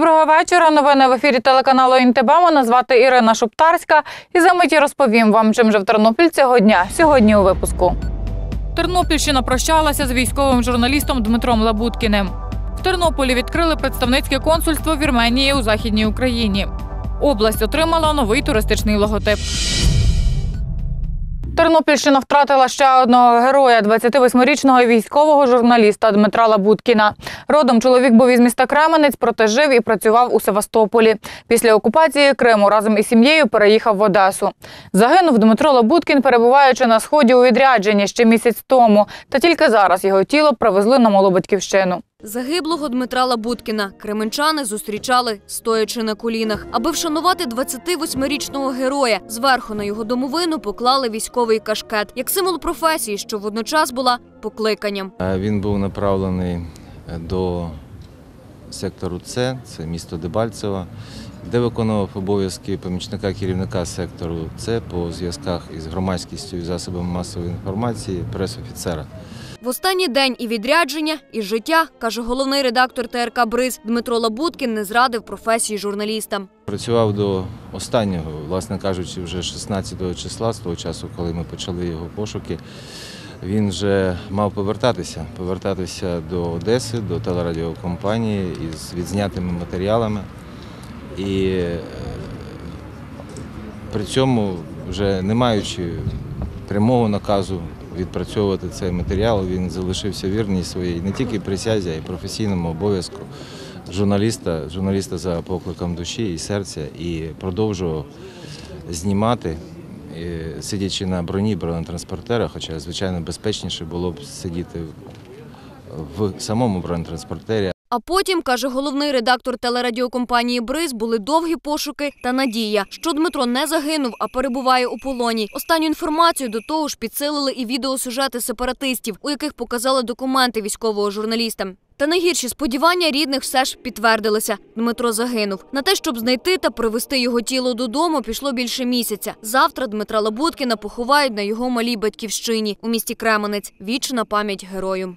Доброго вечора. Новини в ефірі телеканалу ІНТБ. Мене звати Ірина Шуптарська. І за миті розповім вам, чим же в Тернопіль цього дня. Сьогодні у випуску. Тернопільщина прощалася з військовим журналістом Дмитром Лабуткіним. В Тернополі відкрили представницьке консульство Вірменії у Західній Україні. Область отримала новий туристичний логотип. Тернопільщина втратила ще одного героя 28-річного військового журналіста Дмитра Лабуткіна. Родом чоловік був із міста Кременець, проте жив і працював у Севастополі. Після окупації Криму разом із сім'єю переїхав в Одесу. Загинув Дмитро Лабуткін, перебуваючи на сході у відрядженні ще місяць тому. Та тільки зараз його тіло привезли на малу батьківщину. Загиблого Дмитра Лабуткіна кременчани зустрічали стоячи на колінах. Аби вшанувати 28-річного героя, зверху на його домовину поклали військовий кашкет як символ професії, що водночас була покликанням. Він був направлений е, до сектору С, це місто Дебальцево, де виконував обов'язки помічника керівника сектору С по зв'язках із громадськістю і засобами масової інформації прес-офіцера. В останній день і відрядження, і життя, каже головний редактор ТРК Бриз Дмитро Лабуткін, не зрадив професії журналіста. Працював до останнього, власне кажучи, вже 16 числа, з того часу, коли ми почали його пошуки. Він вже мав повертатися, повертатися до Одеси, до телерадіокомпанії із відзнятими матеріалами. І е, при цьому, вже не маючи прямого наказу відпрацьовувати цей матеріал, він залишився вірний своїй не тільки присязі, а й професійному обов'язку журналіста, журналіста за покликом душі і серця, і продовжував знімати, е, сидячи на броні бронетранспортера, хоча, звичайно, безпечніше було б сидіти в самому бронетранспортері, А потім, каже головний редактор телерадіокомпанії Бриз, були довгі пошуки та надія, що Дмитро не загинув, а перебуває у полоні. Останню інформацію до того ж підсилили і відеосюжети сепаратистів, у яких показали документи військового журналіста. Та найгірші сподівання рідних все ж підтвердилися. Дмитро загинув. На те, щоб знайти та привезти його тіло додому, пішло більше місяця. Завтра Дмитра Лабуткіна поховають на його малій батьківщині у місті Кременець. Вічна пам'ять герою.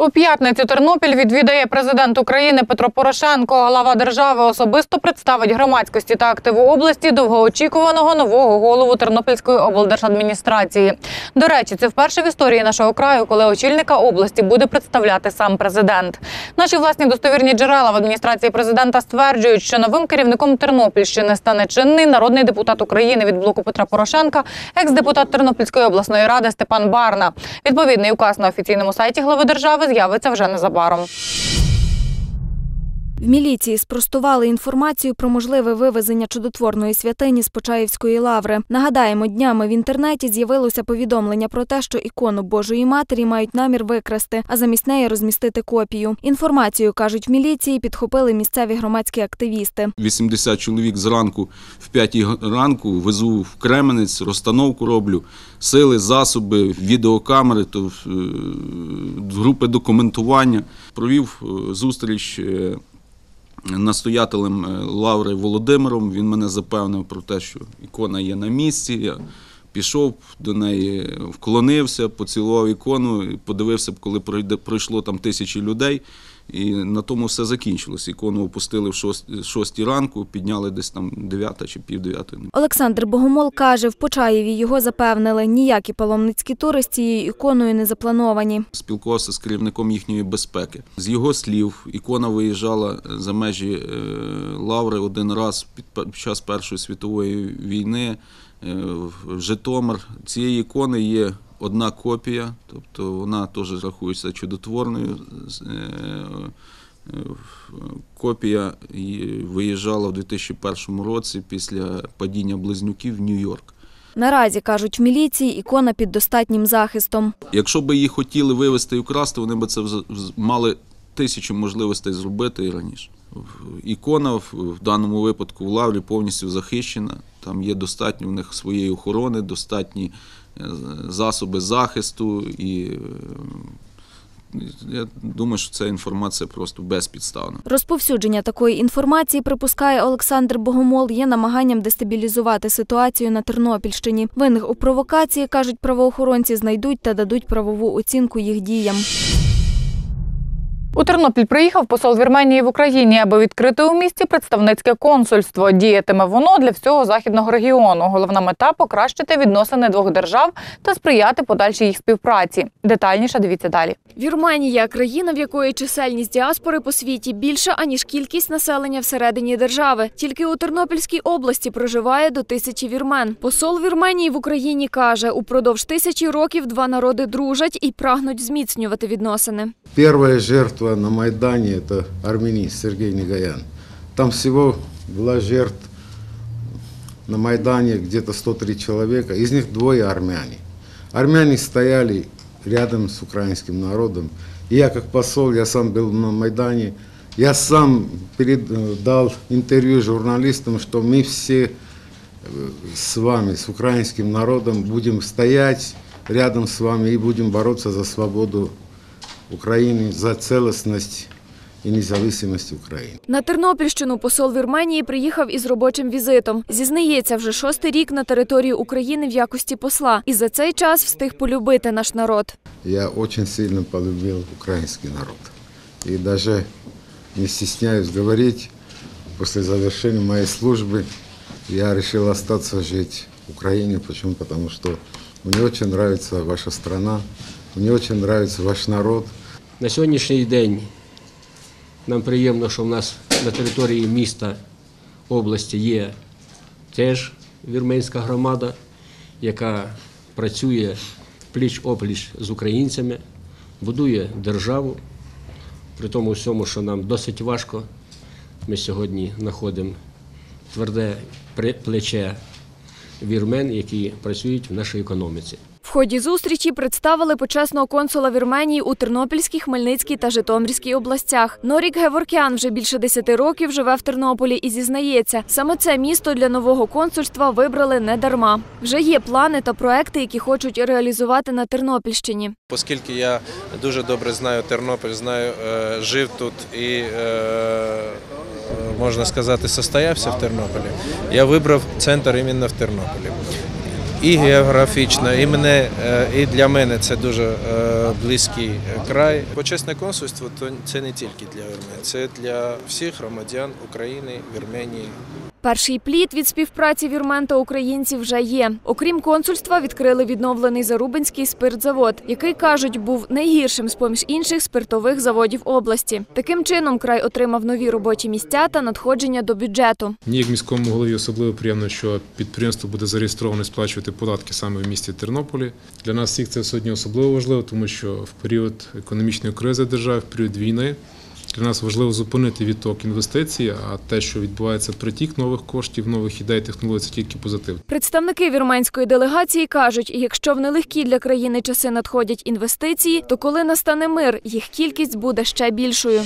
У п'ятницю Тернопіль відвідає президент України Петро Порошенко. Глава держави особисто представить громадськості та активу області довгоочікуваного нового голову Тернопільської облдержадміністрації. До речі, це вперше в історії нашого краю, коли очільника області буде представляти сам президент. Наші власні достовірні джерела в адміністрації президента стверджують, що новим керівником Тернопільщини стане чинний народний депутат України від блоку Петра Порошенка, екс-депутат Тернопільської обласної ради Степан Барна. Відповідний указ на офіційному сайті глави держави з'явиться вже незабаром. В міліції спростували інформацію про можливе вивезення чудотворної святині з Почаївської лаври. Нагадаємо, днями в інтернеті з'явилося повідомлення про те, що ікону Божої Матері мають намір викрасти, а замість неї розмістити копію. Інформацію кажуть в міліції, підхопили місцеві громадські активісти. 80 чоловік зранку в 5 ранку везу в Кременець, розстановку роблю, сили, засоби, відеокамери, то, е, групи документування. Провів е, зустріч е, настоятелем е, Лаври Володимиром. Він мене запевнив про те, що ікона є на місці. Я пішов до неї, вклонився, поцілував ікону, подивився, коли пройде- пройшло там тисячі людей. І на тому все закінчилось. Ікону опустили в 6 ранку, підняли десь там 9 чи пів 9. Олександр Богомол каже, в Почаєві його запевнили, ніякі паломницькі тури з цією іконою не заплановані. Спілкувався з керівником їхньої безпеки. З його слів, ікона виїжджала за межі е, Лаври один раз під під час Першої світової війни е, в Житомир. Цієї ікони є одна копія, тобто вона теж рахується чудотворною. Е, е, Копія виїжджала в 2001 році після падіння близнюків в Нью-Йорк. Наразі, кажуть в міліції, ікона під достатнім захистом. Якщо б її хотіли вивезти і украсти, вони б це мали тисячу можливостей зробити і раніше. Ікона в даному випадку в лаврі повністю захищена. Там є достатньо в них своєї охорони, достатні засоби захисту і. е, Я думаю, що ця інформація просто безпідставна. Розповсюдження такої інформації, припускає Олександр Богомол, є намаганням дестабілізувати ситуацію на Тернопільщині. Винних у провокації, кажуть правоохоронці, знайдуть та дадуть правову оцінку їх діям. У Тернопіль приїхав посол Вірменії в Україні, аби відкрити у місті представницьке консульство. Діятиме воно для всього західного регіону. Головна мета покращити відносини двох держав та сприяти подальшій їх співпраці. Детальніше дивіться далі. Вірменія країна, в якої чисельність діаспори по світі більша, аніж кількість населення всередині держави. Тільки у Тернопільській області проживає до тисячі вірмен. Посол Вірменії в Україні каже, упродовж тисячі років два народи дружать і прагнуть зміцнювати відносини. Первая жертва на Майдане – это армянист Сергей Негаян. Там всего была жертв на Майдане где-то 103 человека, из них двое армяне. Армяне стояли рядом с украинским народом. И я как посол, я сам был на Майдане, я сам перед- э, дал интервью журналистам, что мы все э, с вами, с украинским народом, будем стоять рядом с вами и будем бороться за свободу України за цілісність і незалежність України. На Тернопільщину посол Вірменії приїхав із робочим візитом. Зізнається, вже шостий рік на території України в якості посла, і за цей час встиг полюбити наш народ. Я очень сильно полюбил украинский народ. И даже не стесняюсь говорить, после завершения моей службы я решил остаться жить в Украине. Почему? Потому что мне очень нравится ваша страна, мне очень нравится ваш народ. На сьогоднішній день нам приємно, що в нас на території міста області є теж вірменська громада, яка працює пліч-опліч з українцями, будує державу. При тому всьому, що нам досить важко, ми сьогодні знаходимо тверде плече вірмен, які працюють в нашій економіці. В ході зустрічі представили почесного консула Вірменії у Тернопільській, Хмельницькій та Житомирській областях. Норік Геворкян вже більше десяти років живе в Тернополі і зізнається, саме це місто для нового консульства вибрали не дарма. Вже є плани та проекти, які хочуть реалізувати на Тернопільщині. Оскільки я дуже добре знаю Тернопіль, знаю, е, жив тут і, е, е, можна сказати, состоявся в Тернополі, я вибрав центр іменно в Тернополі. І географічно, і, мене, е, і для мене це дуже е, близький край. Почесне консульство то це не тільки для мене, це для всіх громадян України, Вірменії, Перший плід від співпраці вірмен та українців вже є. Окрім консульства, відкрили відновлений Зарубинський спиртзавод, який кажуть, був найгіршим з поміж інших спиртових заводів області. Таким чином край отримав нові робочі місця та надходження до бюджету. Мені як міському голові особливо приємно, що підприємство буде зареєстроване і сплачувати податки саме в місті Тернополі. Для нас всіх це сьогодні особливо важливо, тому що в період економічної кризи держави, в період війни, для нас важливо зупинити відток інвестицій, а те, що відбувається притік нових коштів, нових ідей, технологій, це тільки позитив. Представники вірменської делегації кажуть, якщо в нелегкі для країни часи надходять інвестиції, то коли настане мир, їх кількість буде ще більшою.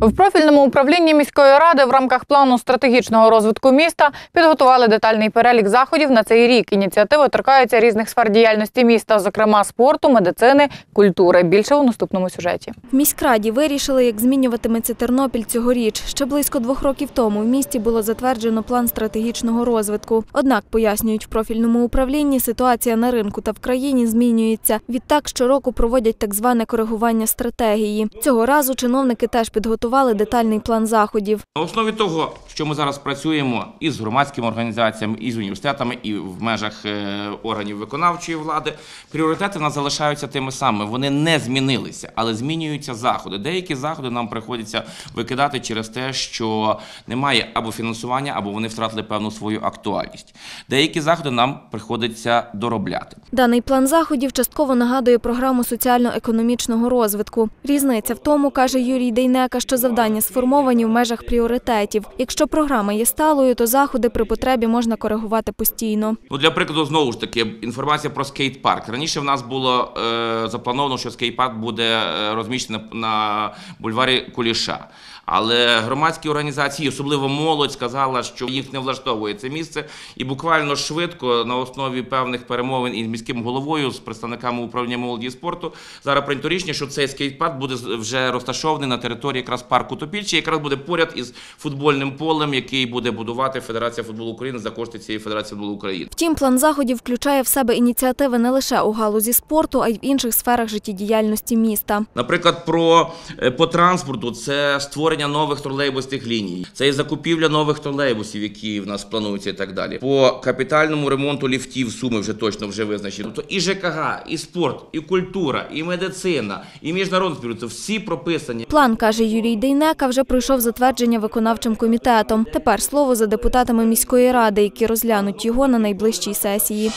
В профільному управлінні міської ради в рамках плану стратегічного розвитку міста підготували детальний перелік заходів на цей рік. Ініціативи торкаються різних сфер діяльності міста, зокрема спорту, медицини, культури. Більше у наступному сюжеті. В міськраді вирішили, як змінюватиметься Тернопіль цьогоріч. Ще близько двох років тому в місті було затверджено план стратегічного розвитку. Однак, пояснюють в профільному управлінні, ситуація на ринку та в країні змінюється. Відтак щороку проводять так зване коригування стратегії. Цього разу чиновники теж підготували детальний план заходів. На основі того, що ми зараз працюємо і з громадськими організаціями, і з університетами, і в межах е, органів виконавчої влади, пріоритети в нас залишаються тими самими. Вони не змінилися, але змінюються заходи. Деякі заходи нам приходиться викидати через те, що немає або фінансування, або вони втратили певну свою актуальність. Деякі заходи нам приходиться доробляти. Даний план заходів частково нагадує програму соціально-економічного розвитку. Різниця в тому, каже Юрій Дейнека, що завдання сформовані в межах пріоритетів. Якщо програма є сталою, то заходи при потребі можна коригувати постійно. Ну, для прикладу, знову ж таки, інформація про скейт-парк. Раніше в нас було е, заплановано, що скейт-парк буде е, розміщений на бульварі Куліша. Але громадські організації, особливо молодь, сказала, що їх не влаштовує це місце, і буквально швидко на основі певних перемовин із міським головою, з представниками управління молоді і спорту, зараз прийнято рішення, що цей скейт-парк буде вже розташований на території якраз парк Утопільчий, якраз буде поряд із футбольним полем, який буде будувати Федерація футболу України за кошти цієї Федерації футболу України. Втім, план заходів включає в себе ініціативи не лише у галузі спорту, а й в інших сферах життєдіяльності міста. Наприклад, про е, по транспорту це створення нових тролейбусних ліній, це і закупівля нових тролейбусів, які в нас плануються, і так далі. По капітальному ремонту ліфтів суми вже точно вже визначені. Тобто і ЖКГ, і спорт, і культура, і медицина, і міжнародне співробітництво – всі прописані. План, каже Юрій Дейнека, вже пройшов затвердження виконавчим комітетом. Тепер слово за депутатами міської ради, які розглянуть його на найближчій сесії.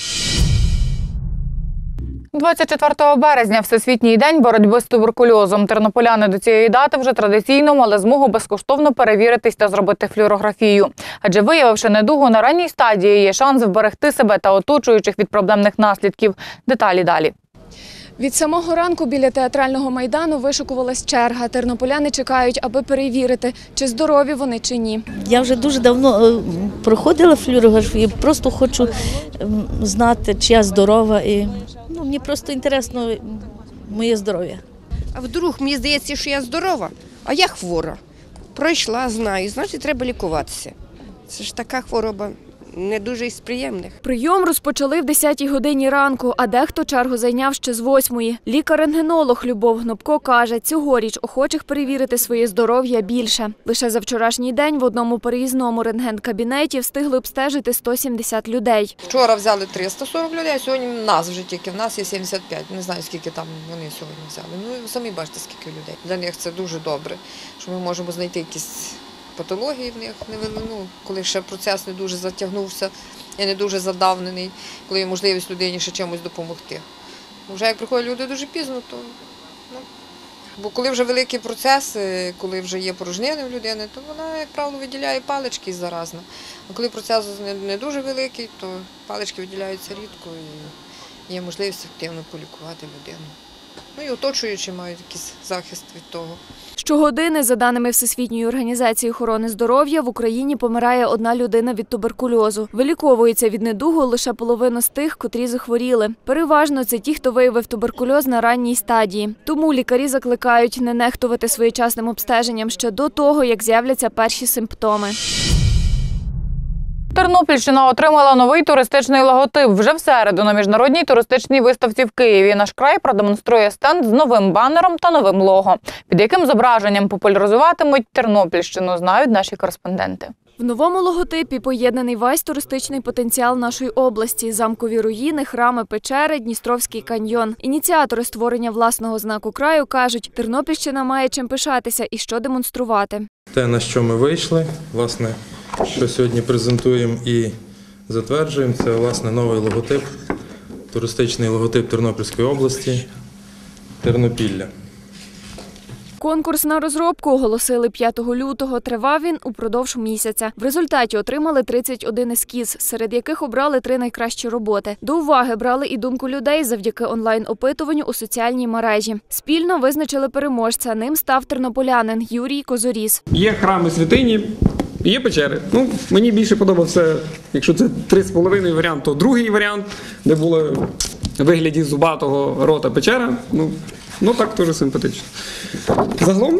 24 березня Всесвітній день боротьби з туберкульозом. Тернополяни до цієї дати вже традиційно мали змогу безкоштовно перевіритись та зробити флюорографію. Адже виявивши недугу на ранній стадії, є шанс вберегти себе та оточуючих від проблемних наслідків. Деталі далі. Від самого ранку біля театрального майдану вишикувалась черга. Тернополяни чекають, аби перевірити, чи здорові вони чи ні. Я вже дуже давно е, проходила флюорографію, просто хочу ем, знати, чи я здорова. І, ну, мені просто інтересно моє здоров'я. А вдруг мені здається, що я здорова, а я хвора. Пройшла, знаю, значить треба лікуватися. Це ж така хвороба не дуже із приємних. Прийом розпочали в 10-й годині ранку, а дехто чергу зайняв ще з 8-ї. Лікар-рентгенолог Любов Гнопко каже, цьогоріч охочих перевірити своє здоров'я більше. Лише за вчорашній день в одному переїзному рентген-кабінеті встигли обстежити 170 людей. Вчора взяли 340 людей, а сьогодні нас вже тільки в нас є 75. Не знаю, скільки там вони сьогодні взяли. Ну самі бачите, скільки людей. Для них це дуже добре, що ми можемо знайти якісь патології в них не ну, коли ще процес не дуже затягнувся і не дуже задавнений, коли є можливість людині ще чимось допомогти. Вже як приходять люди дуже пізно, то ну. Бо коли вже великі процеси, коли вже є порожнини в людини, то вона, як правило, виділяє палички заразно. А коли процес не, дуже великий, то палички виділяються рідко і є можливість активно полікувати людину. Ну і оточуючі мають якийсь захист від того. Щогодини, за даними Всесвітньої організації охорони здоров'я, в Україні помирає одна людина від туберкульозу. Виліковується від недугу лише половина з тих, котрі захворіли. Переважно це ті, хто виявив туберкульоз на ранній стадії. Тому лікарі закликають не нехтувати своєчасним обстеженням ще до того, як з'являться перші симптоми. Тернопільщина отримала новий туристичний логотип. Вже в середу на міжнародній туристичній виставці в Києві наш край продемонструє стенд з новим банером та новим лого, під яким зображенням популяризуватимуть Тернопільщину, знають наші кореспонденти. В новому логотипі поєднаний весь туристичний потенціал нашої області: замкові руїни, храми, печери, Дністровський каньйон. Ініціатори створення власного знаку краю кажуть, Тернопільщина має чим пишатися і що демонструвати. Те, на що ми вийшли, власне, що сьогодні презентуємо і затверджуємо, це власне новий логотип, туристичний логотип Тернопільської області Тернопілля. Конкурс на розробку оголосили 5 лютого. Тривав він упродовж місяця. В результаті отримали 31 ескіз, серед яких обрали три найкращі роботи. До уваги брали і думку людей завдяки онлайн-опитуванню у соціальній мережі. Спільно визначили переможця. Ним став тернополянин Юрій Козоріс. Є храми святині, є печери. Ну, мені більше подобався, якщо це три з половиною варіант, то другий варіант, де було в вигляді зубатого рота печера. Ну, ну так теж симпатично. Загалом,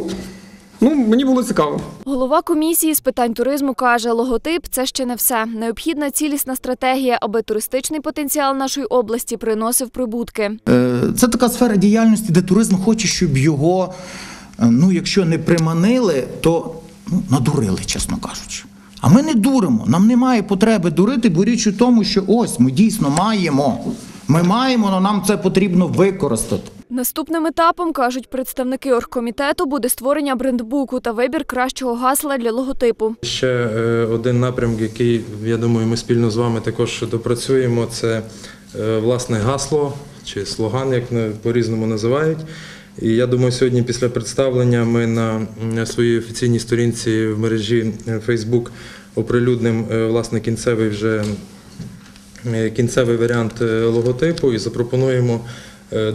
ну, мені було цікаво. Голова комісії з питань туризму каже, логотип це ще не все. Необхідна цілісна стратегія, аби туристичний потенціал нашої області приносив прибутки. Е, Це така сфера діяльності, де туризм хоче, щоб його, е, ну якщо не приманили, то ну, надурили, чесно кажучи. А ми не дуримо. Нам немає потреби дурити, бо річ у тому, що ось ми дійсно маємо. Ми маємо, але нам це потрібно використати. Наступним етапом, кажуть представники оргкомітету, буде створення брендбуку та вибір кращого гасла для логотипу. Ще е, один напрям, який, я думаю, ми спільно з вами також допрацюємо, це е, власне гасло чи слоган, як по-різному називають. І я думаю, сьогодні після представлення ми на своїй офіційній сторінці в мережі е, Facebook оприлюднимо е, власне кінцевий вже е, кінцевий варіант логотипу і запропонуємо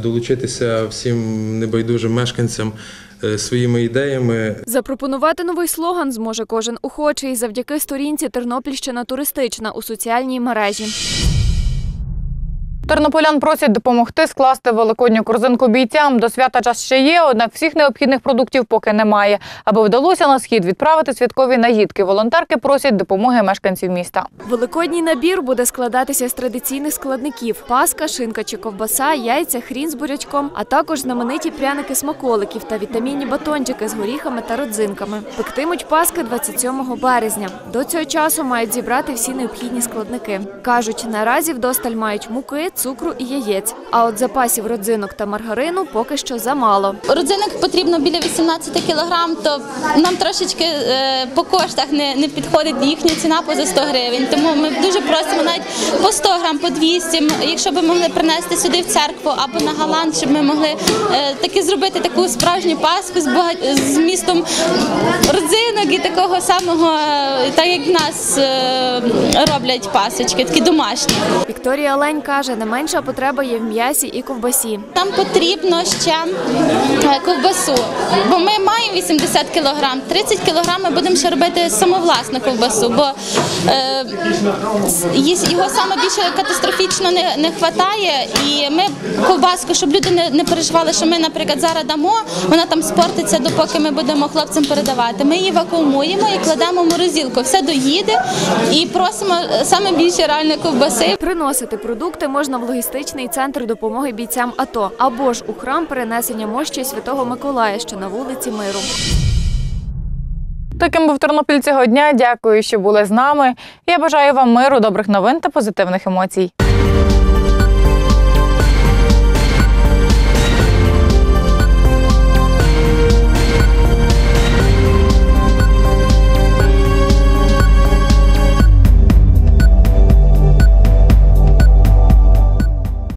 долучитися всім небайдужим мешканцям своїми ідеями. Запропонувати новий слоган зможе кожен охочий завдяки сторінці Тернопільщина туристична у соціальній мережі. Тернополян просять допомогти скласти великодню корзинку бійцям. До свята час ще є, однак всіх необхідних продуктів поки немає. Аби вдалося на схід відправити святкові наїдки, волонтерки просять допомоги мешканців міста. Великодній набір буде складатися з традиційних складників: паска, шинка чи ковбаса, яйця, хрін з бурячком, а також знамениті пряники смаколиків та вітамінні батончики з горіхами та родзинками. Пектимуть паски 27 березня. До цього часу мають зібрати всі необхідні складники. кажуть, наразі вдосталь мають муки, цукру і яєць. А от запасів родзинок та маргарину поки що замало. Родзинок потрібно біля 18 кілограм, то нам трошечки е, по коштах не, не підходить їхня ціна поза 100 гривень. Тому ми дуже просимо навіть по 100 грам, по 200, якщо б могли принести сюди в церкву або на галант, щоб ми могли е, таки зробити таку справжню паску з, бага- з містом родзинок і такого самого, е, так як в нас роблять пасочки, такі домашні. Вікторія Лень каже, не менша потреба є в м'ясі і ковбасі. Нам потрібно ще е, ковбасу, бо ми маємо 80 кілограм, 30 кілограм ми будемо ще робити самовласну ковбасу, бо е, його саме більше катастрофічно не, не вистачає. І ми ковбаску, щоб люди не, не переживали, що ми, наприклад, зараз дамо, вона там спортиться, допоки ми будемо хлопцям передавати. Ми її вакуумуємо і кладемо в морозилку. Все доїде і просимо е, саме більше реальної ковбаси. Приносити продукти можна в логістичний центр допомоги бійцям АТО або ж у храм перенесення мощі Святого Миколая, що на вулиці Миру. Таким був Тернопіль цього дня. Дякую, що були з нами. Я бажаю вам миру, добрих новин та позитивних емоцій.